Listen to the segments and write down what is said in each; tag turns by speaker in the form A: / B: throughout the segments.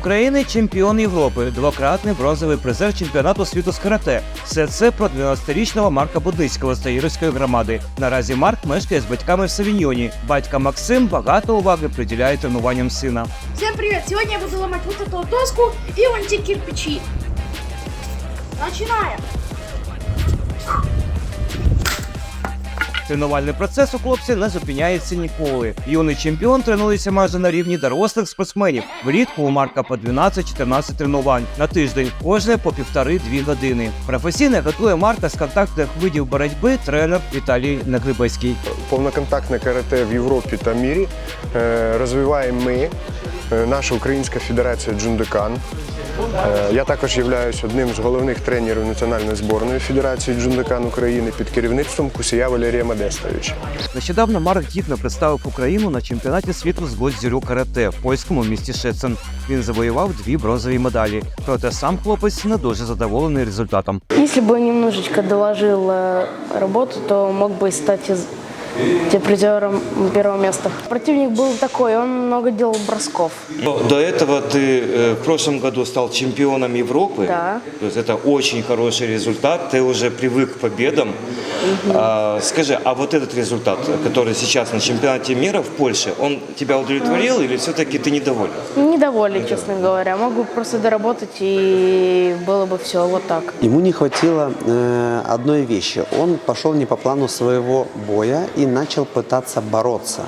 A: України чемпіон Європи, двократний бронзовий призер чемпіонату світу з карате. Все це про 12-річного Марка Будницького з Таїрської громади. Наразі Марк мешкає з батьками в Савіньйоні. Батька Максим багато уваги приділяє тренуванням сина.
B: Всім привіт! Сьогодні я буду ламати вот эту доску і вон ті кирпичі. Начинаем.
A: Тренувальний процес у хлопця не зупиняється ніколи. Юний чемпіон тренується майже на рівні дорослих спортсменів. Влітку у Марка по 12-14 тренувань на тиждень, кожне по півтори-дві години. Професійно готує Марка з контактних видів боротьби тренер Віталій Нагрибецький.
C: Повноконтактне карате в Європі та мірі е, розвиваємо ми, е, наша Українська Федерація Джундикан. Е, Я також являюсь одним з головних тренерів Національної зборної Федерації Джундикан України під керівництвом Кусія Валерія Модестовича.
A: Нещодавно Марк гідно представив Україну на чемпіонаті світу з госдзюрю карате в польському місті Шецен. Він завоював дві бронзові медалі. Проте сам хлопець не дуже задоволений результатом.
D: Если бы немножечко доложил э, работу, то мог бы стать из- призером первого места. Противник был такой, он много делал бросков.
E: До этого ты э, в прошлом году стал чемпионом Европы.
D: Да.
E: То есть это очень хороший результат. Ты уже привык к победам. А, скажи, а вот этот результат, который сейчас на чемпионате мира в Польше, он тебя удовлетворил или все-таки ты недоволен?
D: Недоволен, честно говоря. Мог бы просто доработать и было бы все вот так.
F: Ему не хватило э, одной вещи. Он пошел не по плану своего боя и начал пытаться бороться.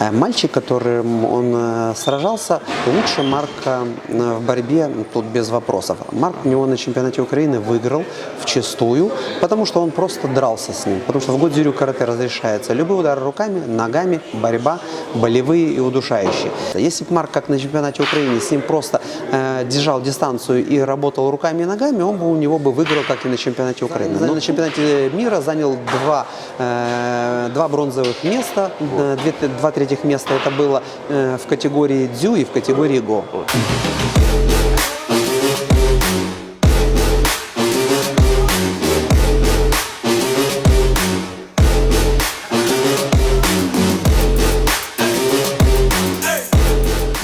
F: Э, мальчик, которым он э, сражался, лучше Марка э, в борьбе тут без вопросов. Марк у него на чемпионате Украины выиграл в чистую, потому что он просто дрался с ним. Потому что в Годзюрю карате разрешается любые удары руками, ногами, борьба, болевые и удушающие. Если бы Марк, как на чемпионате Украины, с ним просто э, держал дистанцию и работал руками и ногами, он бы у него бы выиграл, как и на чемпионате Украины. Но на чемпионате мира занял два, э, два бронзовых места, э, две- два третьих места это было э, в категории дзю и в категории го.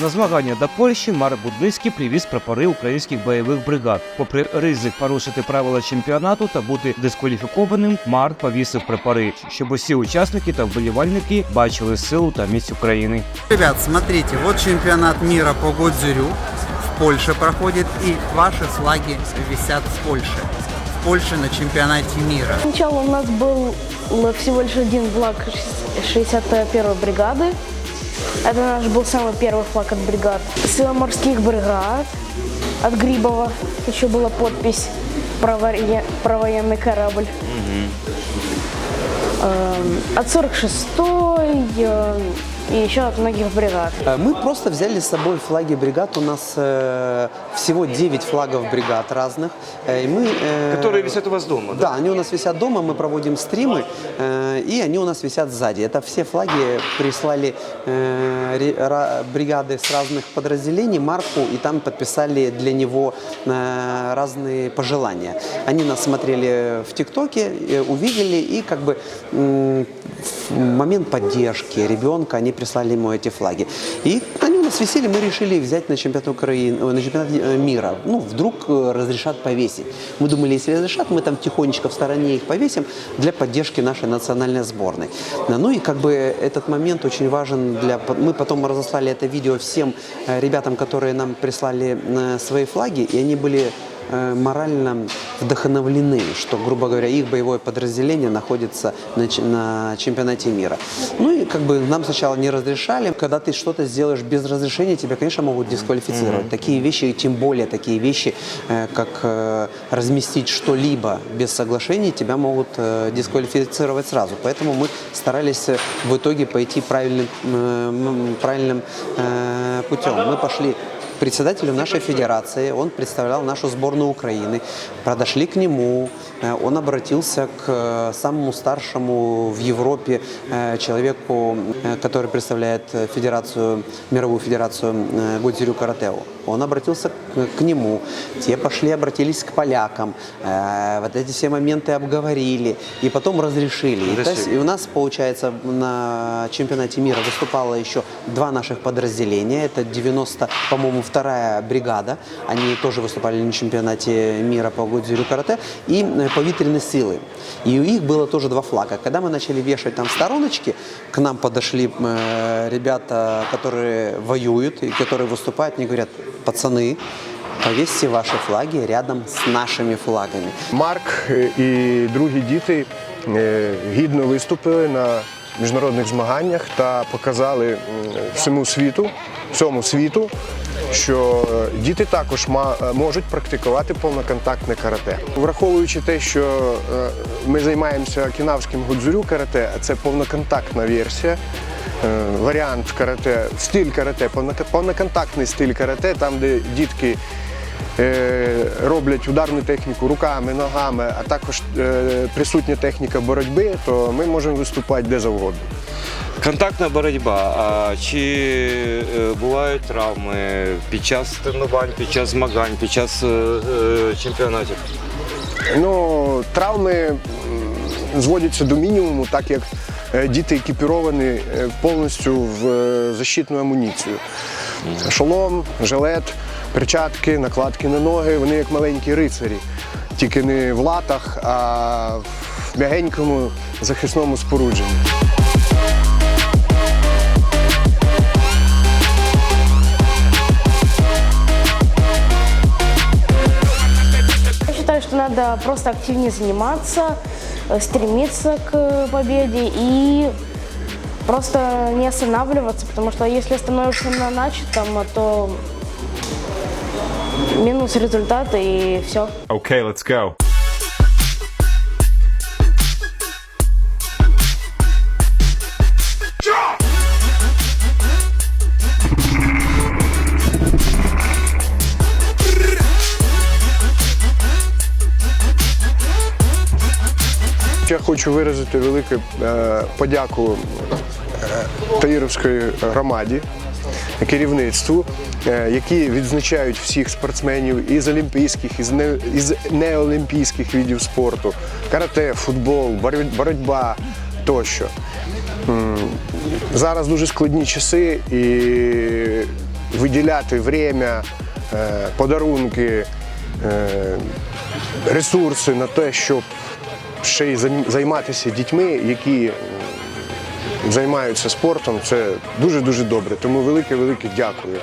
A: На змагання до Польщі Марк Будницький привіз прапори українських бойових бригад. Попри ризик порушити правила чемпіонату та бути дискваліфікованим, Марк повісив прапори, щоб усі учасники та вболівальники бачили силу та міць України.
G: Ребят, смотрите, вот чемпионат мира по Годзюрю в Польше проходит, и ваши флаги висят с Польши. В Польше на чемпионате мира.
D: Сначала у нас был л- всего лишь один флаг 61-й бригады. Это наш был самый первый флаг от бригад. Сила морских бригад от Грибова. Еще была подпись про, воре- про военный корабль. Эм, От 46-й э, и еще от многих бригад.
F: Э, Мы просто взяли с собой флаги бригад. У нас э, всего 9 флагов бригад разных. Э, и мы, э,
E: Которые висят у вас дома, да?
F: Да, они у нас висят дома, мы проводим стримы, э, и они у нас висят сзади. Это все флаги прислали э, ре- ра- бригады с разных подразделений Марку, и там подписали для него э, разные пожелания. Они нас смотрели в ТикТоке, э, увидели, и как бы в момент поддержки ребенка они прислали ему эти флаги. И они у нас висели, мы решили взять на чемпионат Украины, э, на чемпионат э, мира. Ну, вдруг э, разрешат повесить. Мы думали, если разрешат, мы там тихонечко в стороне их повесим для поддержки нашей национальной сборной. Да, Ну и как бы этот момент очень важен для... Мы потом разослали это видео всем э, ребятам, которые нам прислали э, свои флаги, и они были э, морально вдохновлены, что, грубо говоря, их боевое подразделение находится на, на чемпионате мира. Ну и как бы нам сначала не разрешали. Когда ты что-то сделаешь без разрешения, тебя, конечно, могут дисквалифицировать. Такие вещи, и тем более такие вещи, э, как э, разместить что-либо без соглашения, тебя могут э, дисквалифицировать сразу. Поэтому мы старались э, в итоге пойти правильным, э, правильным э, путем. Мы пошли председателю нашей федерации, он представлял нашу сборную Украины. Подошли к нему, э, он обратился к э, самому старшему в Европе э, человеку, который представляет федерацию, мировую федерацию Годзюрю Каратео. он обратился к, нему, те пошли, обратились к полякам, вот эти все моменты обговорили, и потом разрешили. И, то есть, и у нас, получается, на чемпионате мира выступало еще два наших подразделения, это 90, по-моему, вторая бригада, они тоже выступали на чемпионате мира по гудзюрю карате, и э, повитренные силы. И у них было тоже два флага. Когда мы начали вешать там стороночки, к нам подошли э, ребята, которые воюют и которые выступают, они говорят, пацаны, повесьте ваши флаги рядом с нашими флагами.
C: Марк е, і другі діти е, гідно виступили на міжнародних змаганнях та показали м, всьому світу, всьому світу, що е, діти також е, можуть практикувати повноконтактне карате. Враховуючи те, що е, ми займаємося кінавським гудзурю карате, а це повноконтактна версія. Варіант карате, стиль карате, повноконтактний стиль карате, там, де дітки роблять ударну техніку руками, ногами, а також присутня техніка боротьби, то ми можемо виступати де завгодно.
E: Контактна боротьба. А чи е, бувають травми під час тренувань, під час змагань, під час е, е, чемпіонатів?
C: Ну, травми зводяться до мінімуму, так як діти екіпіровані повністю в защитну амуніцію. Шолом, жилет, перчатки, накладки на ноги, вони як маленькі рицарі. Тільки не в латах, а в м'ягенькому захисному спорудженні.
D: Надо просто активнее заниматься, э, стремиться к э, победе и просто не останавливаться, потому что если остановишься на начатом, то минус результат и все.
H: Okay, let's go.
C: Я хочу виразити велику е, подяку е, Таїровської громаді, керівництву, е, які відзначають всіх спортсменів із олімпійських, із, не, із неолімпійських видів спорту, карате, футбол, боротьба тощо. Зараз дуже складні часи і виділяти время, подарунки, ресурси на те, щоб ще й займ- займатися дітьми, які займаються спортом, це дуже дуже добре. Тому велике велике дякую.